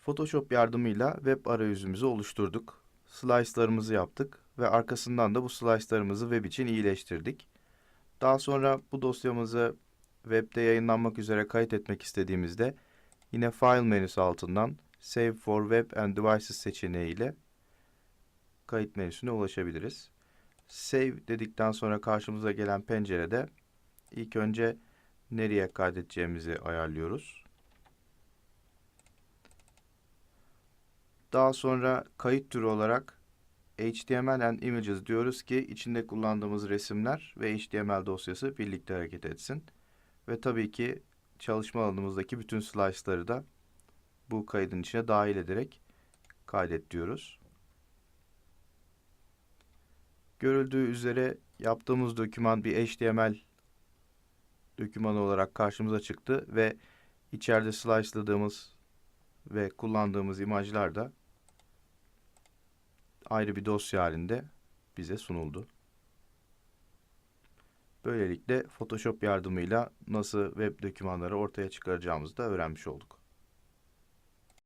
Photoshop yardımıyla web arayüzümüzü oluşturduk. Slice'larımızı yaptık ve arkasından da bu slice'larımızı web için iyileştirdik. Daha sonra bu dosyamızı webde yayınlanmak üzere kayıt etmek istediğimizde yine File menüsü altından Save for Web and Devices seçeneğiyle kayıt menüsüne ulaşabiliriz. Save dedikten sonra karşımıza gelen pencerede ilk önce nereye kaydedeceğimizi ayarlıyoruz. Daha sonra kayıt türü olarak HTML and Images diyoruz ki içinde kullandığımız resimler ve HTML dosyası birlikte hareket etsin. Ve tabii ki çalışma alanımızdaki bütün slice'ları da bu kaydın içine dahil ederek kaydet diyoruz. Görüldüğü üzere yaptığımız doküman bir HTML dokümanı olarak karşımıza çıktı ve içeride slice'ladığımız ve kullandığımız imajlar da ayrı bir dosya halinde bize sunuldu. Böylelikle Photoshop yardımıyla nasıl web dokümanları ortaya çıkaracağımızı da öğrenmiş olduk.